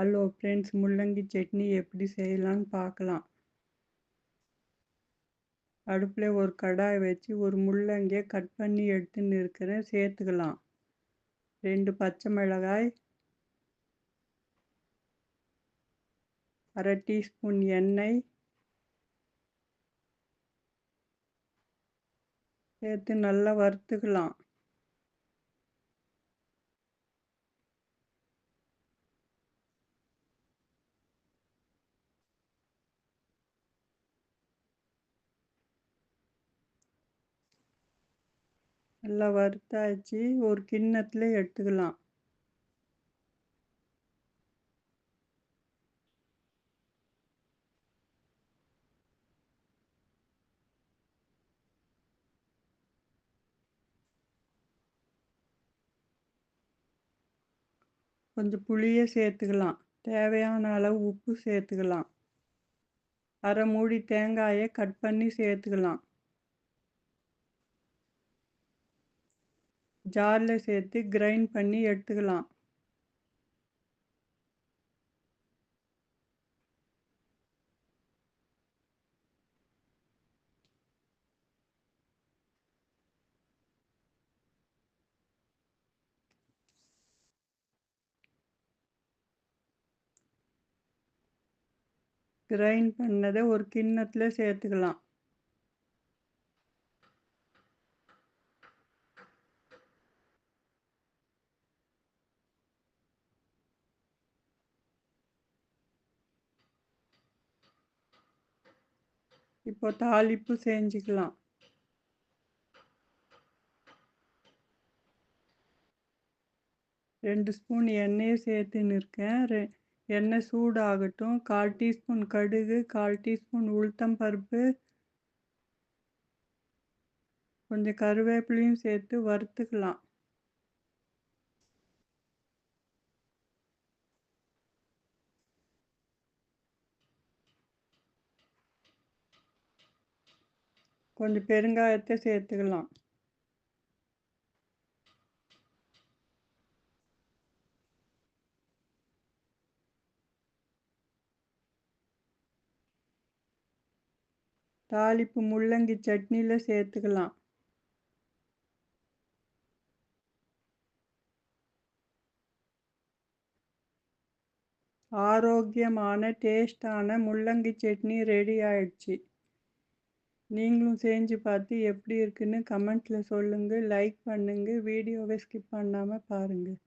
Hello friends முள்ளங்கி சட்னி எப்படி செய்யலான்னு பார்க்கலாம். அடுப்பில் ஒரு கடாய் வச்சு ஒரு முள்ளங்கியை கட் பண்ணி எடுத்துன்னு இருக்கிறேன் சேர்த்துக்கலாம். ரெண்டு பச்சை மிளகாய் அரை டீஸ்பூன் எண்ணெய் சேர்த்து நல்லா வறுத்துக்கலாம். நல்லா வறுத்தாச்சு. ஒரு கிண்ணத்தில் எடுத்துக்கலாம். கொஞ்சம் புளியை சேர்த்துக்கலாம். தேவையான அளவு உப்பு சேர்த்துக்கலாம். அரை மூடி தேங்காயை கட் பண்ணி சேர்த்துக்கலாம். ஜாரில் சேர்த்து கிரைண்ட் பண்ணி எடுத்துக்கலாம். கிரைண்ட் பண்ணதை ஒரு கிண்ணத்தில் சேர்த்துக்கலாம். இப்போ தாளிப்பு செஞ்சுக்கலாம். ரெண்டு ஸ்பூன் எண்ணெயை சேர்த்துன்னு இருக்கேன் ரெ எண்ணெய் சூடாகட்டும். கால் டீஸ்பூன் கடுகு கால் டீஸ்பூன் உளுத்தம் பருப்பு கொஞ்சம் கருவேப்பிலையும் சேர்த்து வறுத்துக்கலாம். கொஞ்சம் பெருங்காயத்தை சேர்த்துக்கலாம். தாளிப்பு முள்ளங்கி சட்னியில் சேர்த்துக்கலாம். ஆரோக்கியமான டேஸ்டான முள்ளங்கி சட்னி ரெடி ஆயிடுச்சு. நீங்களும் செஞ்சு பார்த்து எப்படி இருக்குன்னு கமெண்ட்டில் சொல்லுங்கள் லைக் பண்ணுங்கள் வீடியோவை ஸ்கிப் பண்ணாமல் பாருங்கள்